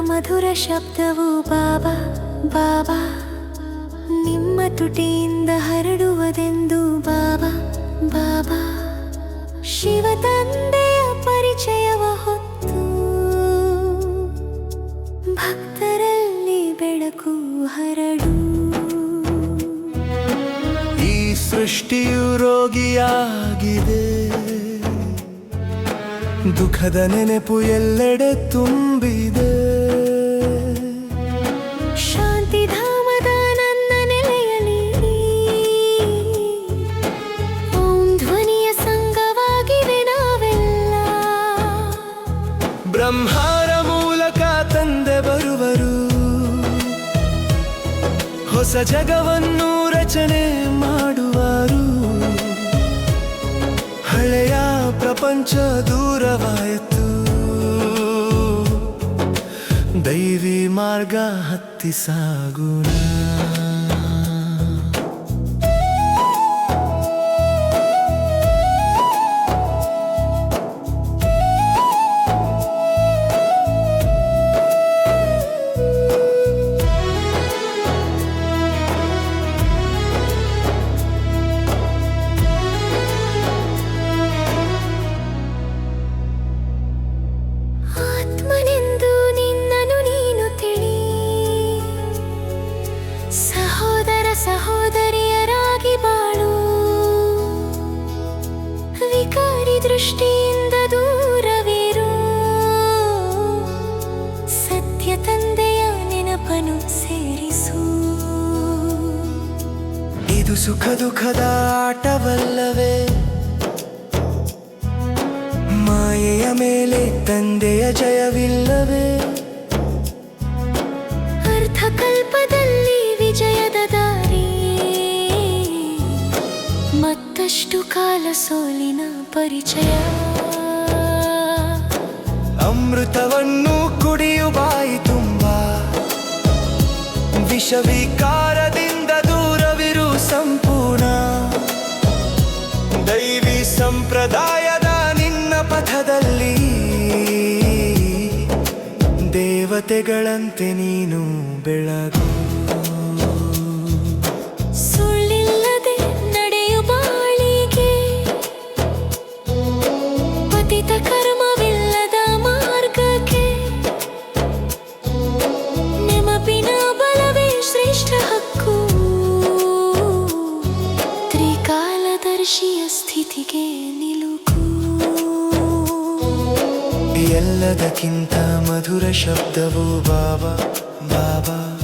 ಮಧುರ ಶಬ್ದವು ಬಾಬಾ ಬಾಬಾ. ನಿಮ್ಮ ತುಟಿಯಿಂದ ಹರಡುವುದೆಂದು ಬಾಬಾ ಬಾಬಾ. ಶಿವ ತಂದೆಯ ಪರಿಚಯವ ಹೊತ್ತು. ಭಕ್ತರಲ್ಲಿ ಬೆಳಕು ಹರಡು. ಈ ಸೃಷ್ಟಿಯು ರೋಗಿಯಾಗಿದೆ. ದುಃಖದ ನೆನಪು ಎಲ್ಲೆಡೆ ತುಂಬಿದೆ. ಶಾಂತಿಧಾಮದ ನನ್ನ ನೆಲೆಯಲ್ಲಿ ಓಂ ಧ್ವನಿಯ ಸಂಘವಾಗಿದೆ ನಾವೆಲ್ಲ. ಬ್ರಹ್ಮಾರ ಮೂಲಕ ತಂದೆ ಬರುವರು. ಹೊಸ ಜಗವನ್ನು ರಚನೆ ಮಾಡುವರು. ಹಳೆಯ ಪ್ರಪಂಚ ದೂರವಾಯಿತು. ದೈವಿ ಮಾರ್ಗ ಹತ್ತಿ ಸಾಗುಣ. ದೃಷ್ಟಿಯಿಂದ ದೂರವಿರು. ಸತ್ಯ ತಂದೆಯ ನೆನಪನು ಸೇರಿಸು. ಇದು ಸುಖ ದುಃಖದ ಆಟವಲ್ಲವೇ? ಮಾಯೆಯ ಮೇಲೆ ತಂದೆಯ ಜಯವಿಲ್ಲವೇ? ಕಾಲ ಸೋಲಿನ ಪರಿಚಯ. ಅಮೃತವನ್ನು ಕುಡಿಯು ಬಾಯಿ ತುಂಬ. ವಿಷವಿಕಾರದಿಂದ ದೂರವಿರು ಸಂಪೂರ್ಣ. ದೈವಿ ಸಂಪ್ರದಾಯದ ನಿನ್ನ ಪಥದಲ್ಲಿ. ದೇವತೆಗಳಂತೆ ನೀನು ಬೆಳಗು. ನಿಲುಕು ಎಲ್ಲದಕ್ಕಿಂತ ಮಧುರ ಶಬ್ದವು ಬಾಬಾ ಬಾಬಾ.